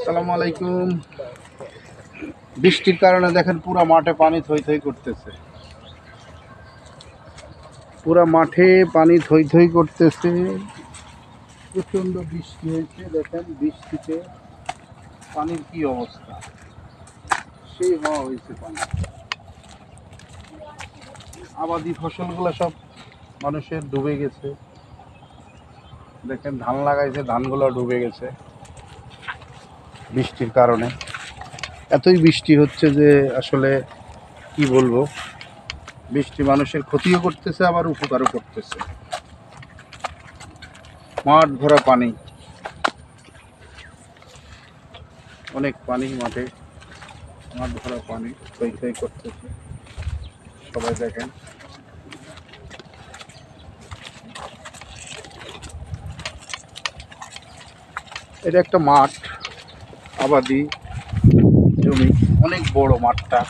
আসসালামু আলাইকুম। বৃষ্টির কারণে দেখেন পুরো মাঠে পানি থই থই করতেছে। পুরো মাঠে পানি থই থই করতেছে। প্রচণ্ড বৃষ্টি হয়েছে, দেখেন বৃষ্টিতে পানির কি অবস্থা। সেই হওয়া হয়েছে পানি আবাদি ফসলগুলো সব মানুষের ডুবে গেছে। দেখেন ধান লাগাইছে, ধানগুলো ডুবে গেছে। বৃষ্টির কারণে। এতই বৃষ্টি হচ্ছে যে আসলে কি বলব? বৃষ্টি মানুষের ক্ষতিও করতেছে, আবার উপকারও করতেছে। মাঠ ভরা পানি। অনেক পানি মাঠে। মাঠ ভরা পানি থই থই করতেছে। সবাই দেখেন। এটা একটা মাঠ। আবাদি জমি, অনেক বড় মাঠটা।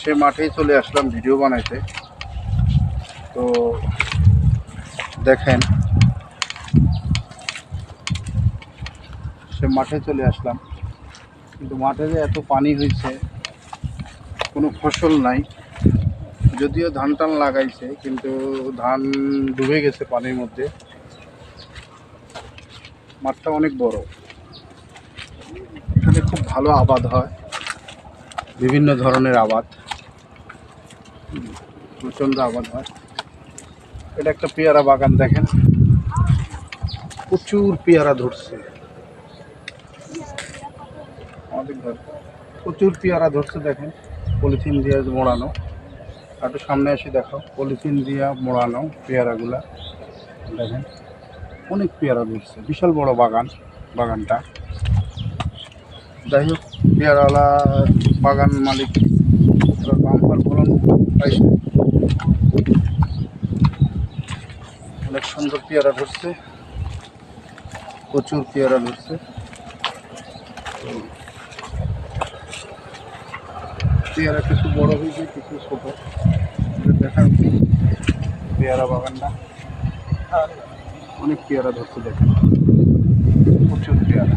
সে মাঠেই চলে আসলাম ভিডিও বানাইতে। তো দেখেন, সে মাঠে চলে আসলাম। কিন্তু মাঠে যে এত পানি হয়েছে কোনো ফসল নাই। যদিও ধান টান লাগাইছে, কিন্তু ধান ডুবে গেছে পানির মধ্যে। মাঠটা অনেক বড়। এখানে খুব ভালো আবাদ হয়। বিভিন্ন ধরনের আবাদ। প্রচণ্ড আবাদ হয়। এটা একটা পেয়ারা বাগান, দেখেন। প্রচুর পেয়ারা ধরছে। আমাদের প্রচুর পেয়ারা ধরছে, দেখেন। পলিথিন দিয়ে মোড়ানো। একটু সামনে এসে দেখো পলিথিন দিয়ে মোড়ানো পেয়ারাগুলা। দেখেন। অনেক পেয়ারা ধরছে। বিশাল বড় বাগান, বাগানটা। যাই হোক, পেয়ারাওয়ালা বাগান মালিক বাম্পার ফলন পাইছে অনেক সুন্দর পেয়ারা ধরছে। প্রচুর পেয়ারা ধরছে। পেয়ারা কিছু বড় হয়েছে, কিছু ছোট। দেখার পেয়ারা বাগানটা। অনেক পেয়ারা ধরছে দেখেন। প্রচুর পেয়ারা।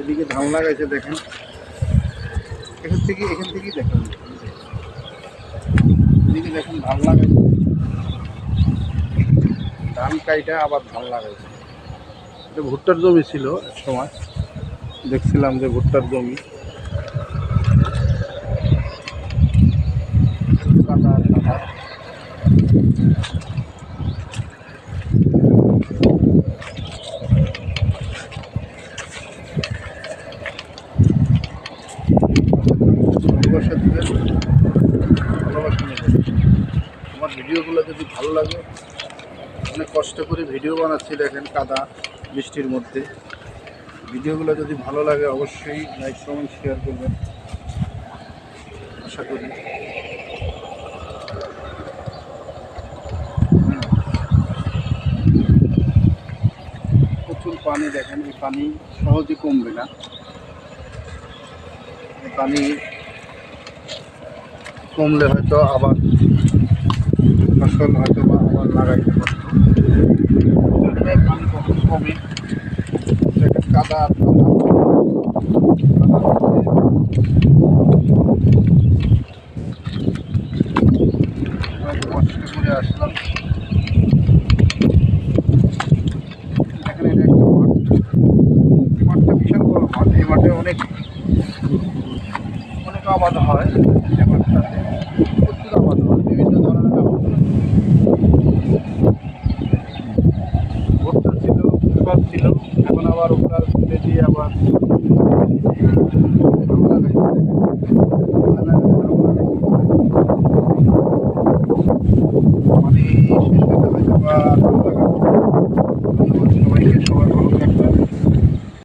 এদিকে ধান লাগাইছে, দেখেন। এখান থেকে, এখান থেকেই দেখেন। এদিকে দেখেন ধান লাগাইছে। ধান কাইটা আবার ধান লাগাইছে। এটা ভুট্টার জমি ছিল এক সময়। দেখছিলাম যে ভুট্টার জমি। কাদা কাদা ভালোবাসা ভালোবাসা নেবেন আমার ভিডিওগুলো যদি ভালো লাগে, অনেক কষ্ট করে ভিডিও বানাচ্ছি, দেখেন কাদা, বৃষ্টির মধ্যে। ভিডিওগুলো যদি ভালো লাগে, অবশ্যই লাইক কমেন্ট শেয়ার করবেন। আশা করি। প্রচুর পানি দেখেন, এই পানি সহজে কমবে না। পানি কমলে হয়তো আবার ফসল হয়তো বা আবার লাগাইতে পারতো। কাদা অনেক অনেক অনেক আবাদ হয়। এই মাঠটাতে প্রচুর আবাদ হয় বিভিন্ন ধরনের আবাদ হয় ভুট্টা ছিল সব ছিল এখন আবার ওগুলার তুলে দিয়ে আবার